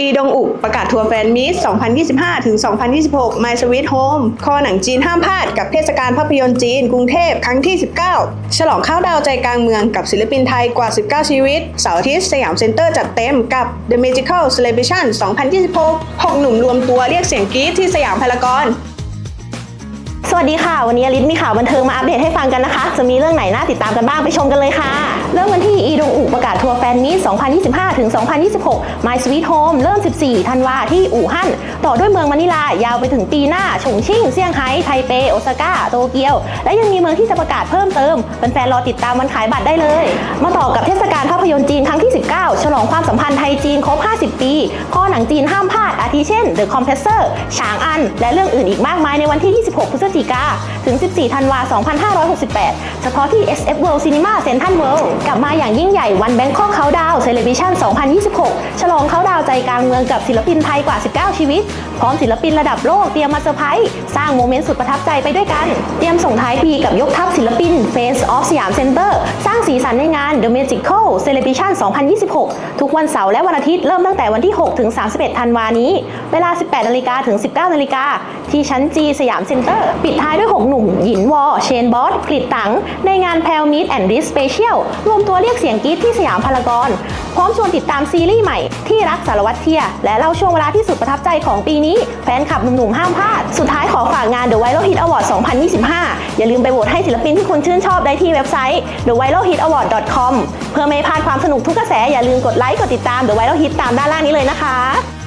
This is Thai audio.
อีดงอุประกาศทัวร์แฟนมิส 2025 ถึง 2026 My Sweet Home คอหนังจีนห้ามพลาดกับเทศกาลภาพยนตร์จีนกรุงเทพครั้งที่ 19 ฉลองเข้าดาวใจกลางเมืองกับศิลปินไทยกว่า 19 ชีวิต เสาร์อาทิตย์สยามเซ็นเตอร์จัดเต็มกับ The Magical Celebration 2026 6 หนุ่มรวมตัวเรียกเสียงกรี๊ดที่สยามพารากอน วัสดีค่ะ วันนี้อลิศมีข่าวบันเทิงมาอัปเดตให้ฟังกันนะคะ จะมีเรื่องไหนน่าติดตามกันบ้างไปชมกันเลยค่ะ เริ่มกันที่อีดงอุประกาศทัวร์แฟนมีต2025 ถึง 2026 My Sweet Home เริ่ม 14 ธันวาที่อู่ฮั่น ต่อด้วยเมืองมะนิลายาวไปถึงปีหน้าฉงชิ่งเซี่ยงไฮ้ไทเปโอซาก้าโตเกียว และยังมีเมืองที่จะประกาศเพิ่มเติมแฟนๆรอติดตามวันขายบัตรได้เลย มาต่อกับเทศกาลภาพยนตร์จีนครั้งที่ 19 ฉลองความสัมพันธ์ไทยจีนครบ 50 ปีข้อหนังจีนห้ามพลาดอาทิเช่น The Compressor ฉางอัน และเรื่องอื่นอีกมากมายในวันที่ 26 พฤศจิกาถึง 14 ธันวา 2568 เฉพาะที่ SF World Cinema Central World กลับมาอย่างยิ่งใหญ่วันแบงคอกเขาดา ว Celebration 2026 ฉลองเขาดาวใจกลางเมืองกับศิลปินไทยกว่า 19 ชีวิต พร้อมศิลปินระดับโลกเตรียมมาเซอร์ไพรส์สร้างโมเมนต์สุดประทับใจไปด้วยกัน เตรียมส่งท้ายปีกับยกทัพศิลปิน Face of สยามเซ็นเตอร์สร้างสีสันในงาน The Magical Celebration 2026 ทุกวันเสาร์และวันอาทิตย์เริ่มตั้งแต่วันที่ 6 ถึง 31 ธันวานี้ เวลา 18 นาฬิกาถึง 19 นาฬิกาที่ชั้น G สยามเซ็นเตอร์ ปิดท้ายด้วย 6 เชนบอสกลิดตังในงานแพลมิดแอนด์ดิสเปเชียลรวมตัวเรียกเสียงกรี๊ดที่สยามพารากอน พร้อมชวนติดตามซีรีส์ใหม่ที่รักสารวัตรเทีย และเล่าช่วงเวลาที่สุดประทับใจของปีนี้ แฟนคลับหนุ่มๆห้ามพลาด สุดท้ายขอฝากงาน The Viral Hit Award 2025 อย่าลืมไปโหวตให้ศิลปินที่คุณชื่นชอบได้ที่เว็บไซต์ theviralhitaward.com เพื่อไม่พลาดความสนุกทุกกระแสอย่าลืมกดไลค์กดติดตาม The Viral Hit ตามด้านล่างนี้เลยนะคะ